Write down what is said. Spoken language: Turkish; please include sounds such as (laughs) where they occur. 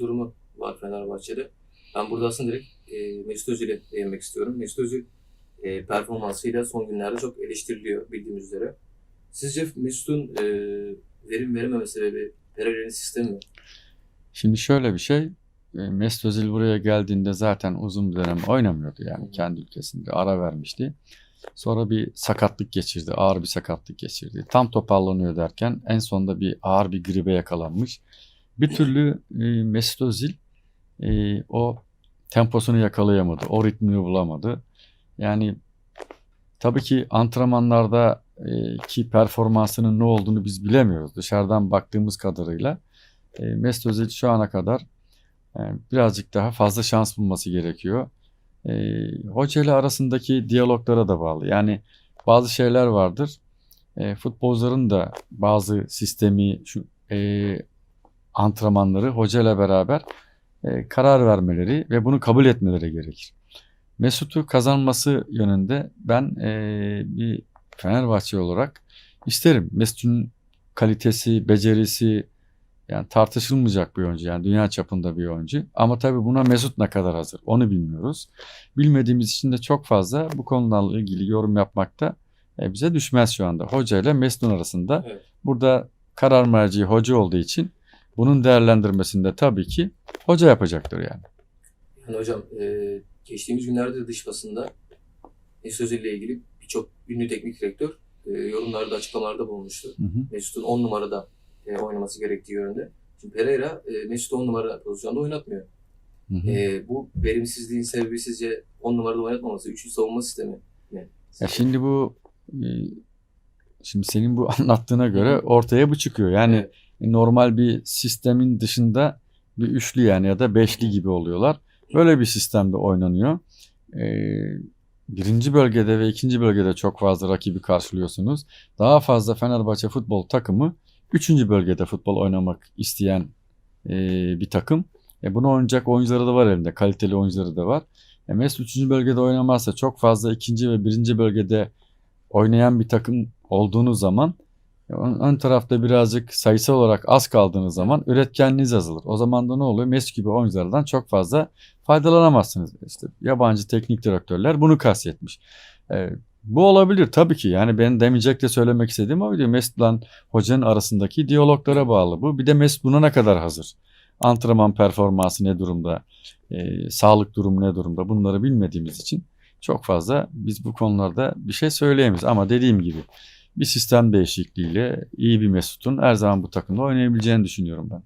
durumu var Fenerbahçe'de. Ben burada aslında direkt e, Mesut Özil'e değinmek istiyorum. Mesut Özil e, performansıyla son günlerde çok eleştiriliyor bildiğimiz üzere. Sizce Mesut'un e, verim verememe sebebi Pereira'nın sistemi mi? Şimdi şöyle bir şey. e, Mesut Özil buraya geldiğinde zaten uzun bir dönem oynamıyordu yani kendi ülkesinde ara vermişti. Sonra bir sakatlık geçirdi, ağır bir sakatlık geçirdi. Tam toparlanıyor derken en sonunda bir ağır bir gribe yakalanmış. Bir türlü e, Mesut Özil e, o temposunu yakalayamadı, o ritmini bulamadı. Yani tabii ki antrenmanlarda e, ki performansının ne olduğunu biz bilemiyoruz. Dışarıdan baktığımız kadarıyla e, Mesut Özil şu ana kadar e, birazcık daha fazla şans bulması gerekiyor. E, hoca ile arasındaki diyaloglara da bağlı. Yani bazı şeyler vardır. E, futbolcuların da bazı sistemi, şu e, antrenmanları hoca ile beraber e, karar vermeleri ve bunu kabul etmeleri gerekir. Mesut'u kazanması yönünde ben e, bir Fenerbahçe olarak isterim. Mesut'un kalitesi, becerisi yani tartışılmayacak bir oyuncu. Yani dünya çapında bir oyuncu. Ama tabii buna Mesut ne kadar hazır onu bilmiyoruz. Bilmediğimiz için de çok fazla bu konularla ilgili yorum yapmakta e, bize düşmez şu anda. Hoca ile Mesut'un arasında. Evet. Burada karar merci hoca olduğu için bunun değerlendirmesini de tabii ki hoca yapacaktır yani. Yani hocam e, geçtiğimiz günlerde de dış basında Mesut Özil ile ilgili birçok ünlü teknik direktör e, yorumlarda, açıklamalarda bulunmuştu. Hı hı. Mesut'un 10 numarada e, oynaması gerektiği yönünde. Şimdi Pereira e, Mesut'u 10 numara pozisyonda oynatmıyor. Hı hı. E, bu verimsizliğin sebebi sizce 10 numarada oynatmaması, üçlü savunma sistemi mi? Ya şimdi bu e, şimdi senin bu (laughs) anlattığına göre ortaya bu çıkıyor. Yani Evet. Normal bir sistemin dışında bir üçlü yani ya da beşli gibi oluyorlar. Böyle bir sistemde oynanıyor. E, birinci bölgede ve ikinci bölgede çok fazla rakibi karşılıyorsunuz. Daha fazla Fenerbahçe futbol takımı üçüncü bölgede futbol oynamak isteyen e, bir takım. E, bunu oynayacak oyuncuları da var elinde. Kaliteli oyuncuları da var. E, Mesut 3. bölgede oynamazsa çok fazla ikinci ve birinci bölgede oynayan bir takım olduğunuz zaman ön, tarafta birazcık sayısal olarak az kaldığınız zaman üretkenliğiniz azalır. O zaman da ne oluyor? Mesut gibi oyunculardan çok fazla faydalanamazsınız. İşte yabancı teknik direktörler bunu kastetmiş. E, bu olabilir tabii ki. Yani ben demeyecek de söylemek istediğim o video Mesut'la hocanın arasındaki diyaloglara bağlı bu. Bir de Mesut buna ne kadar hazır? Antrenman performansı ne durumda? e, sağlık durumu ne durumda bunları bilmediğimiz için çok fazla biz bu konularda bir şey söyleyemeyiz. Ama dediğim gibi bir sistem değişikliğiyle iyi bir Mesut'un her zaman bu takımda oynayabileceğini düşünüyorum ben.